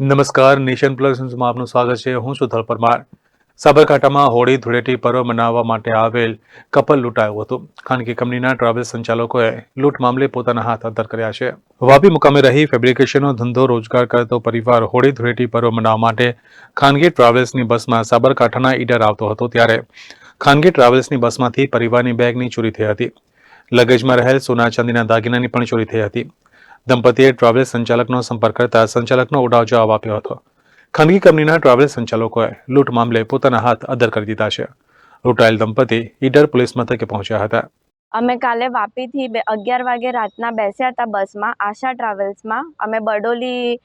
નમસ્કાર, nation plus ન્યૂઝમાં આપનું સ્વાગત છે. હું છું ધલ પરમાર સાબરકાંઠામાં હોળી ધૂળેટી પર્વ મનાવવા માટે આવેલ કપલ લૂંટાયું હતું. ખાનગી કંપનીના ટ્રાવેલ સંચાલકોએ લૂંટ મામલે પોતાના હાથ અદ્ધર કર્યા છે. વાપી મુકામે રહી ફેબ્રિકેશનનો ધંધો રોજગાર કરતો પરિવાર હોળી ધૂળેટી પર્વ મનાવવા માટે ખાનગી ટ્રાવેલ્સની બસમાં સાબરકાંઠાના ઈડર આવતો હતો ત્યારે ખાનગી ટ્રાવેલ્સની બસમાંથી પરિવારની બેગની ચોરી થઈ હતી. લગેજમાં રહેલ સોના ચાંદીના દાગીનાની પણ ચોરી થઈ હતી. દંપતીએ ટ્રાવેલ્સ સંચાલકનો સંપર્ક કરતા સંચાલકનો ઉડાવ જવાબ આપ્યો હતો. ખાનગી કંપનીના ટ્રાવેલ્સ સંચાલકોએ લૂંટ મામલે પોતાના હાથ અદર કરી દીધા છે. લૂંટાયેલ દંપતી ઈડર પોલીસ મથકે પહોંચ્યા હતા. અમે કાલે વાપીથી બે અગિયાર વાગે રાતના બેસ્યા હતા બસમાં, આશા ટ્રાવેલ્સમાં. અમે બડોલી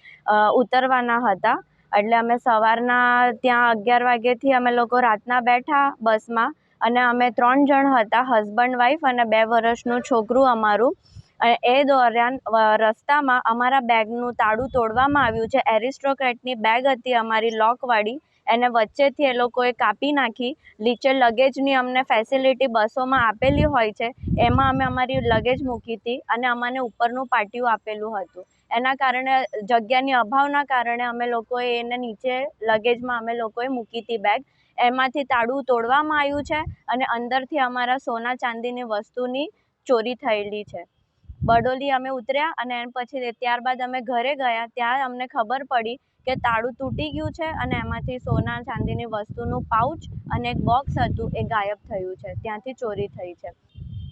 ઉતરવાના હતા. એટલે અમે સવારના ત્યાં અગિયાર વાગ્યેથી અમે લોકો રાતના બેઠા બસમાં અને અમે ત્રણ જણ હતા, હસબન્ડ, વાઈફ અને બે વર્ષનું છોકરું અમારું. એ દરમિયાન રસ્તામાં અમારા બેગનું તાળું તોડવામાં આવ્યું છે. એરિસ્ટોક્રેટની બેગ હતી અમારી લોકવાળી. એને વચ્ચેથી એ લોકોએ કાપી નાખી. નીચે લગેજની અમને ફેસિલિટી બસોમાં આપેલી હોય છે. એમાં અમે અમારી લગેજ મૂકી હતી અને અમને ઉપરનું પાટિયું આપેલું હતું. એના કારણે, જગ્યાની અભાવના કારણે અમે લોકોએ એને નીચે લગેજમાં અમે લોકોએ મૂકી હતી બેગ. એમાંથી તાળું તોડવામાં આવ્યું છે અને અંદરથી અમારા સોના ચાંદીની વસ્તુની ચોરી થયેલી છે. બરડોલી અમે ઉતર્યા અને એન પછી ત્યારબાદ અમે ઘરે ગયા. ત્યાં અમને ખબર પડી કે તાળું તૂટી ગયું છે અને એમાંથી સોના ચાંદીની વસ્તુનું પાઉચ અને એક બોક્સ હતું એ ગાયબ થયું છે. ત્યાંથી ચોરી થઈ છે.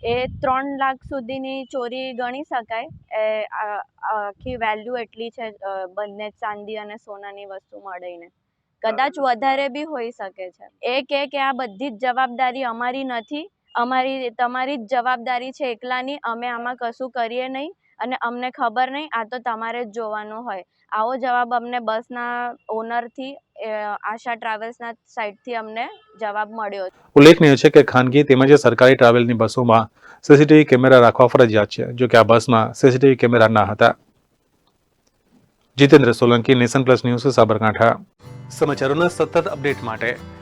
એ ત્રણ લાખ સુધીની ચોરી ગણી શકાય. એ આખી વેલ્યુ એટલી છે બંને ચાંદી અને સોનાની વસ્તુ મળીને. કદાચ વધારે બી હોઈ શકે છે. એ કે આ બધી જ જવાબદારી અમારી નથી. અમારી તમારી જ જવાબદારી છે એકલાની અમે આમાં કશું કરીએ નહીં અને અમને ખબર નહીં આ તો તમારે જ જોવાનું હોય. આવો જવાબ અમને બસના ઓનરથી આશા ટ્રાવેલ્સના સાઈડથી અમને જવાબ મળ્યો ઉલ્લેખનીય છે કે ખાનગી તેમજ સરકારી ટ્રાવેલની બસોમાં સીસીટીવી કેમેરા રાખવા ફરજિયાત છે. જો કે આ બસમાં સીસીટીવી કેમેરા ના હતા. Jitendra Solanki Nation Plus News Sabarkantha. સમાચારોના સતત અપડેટ માટે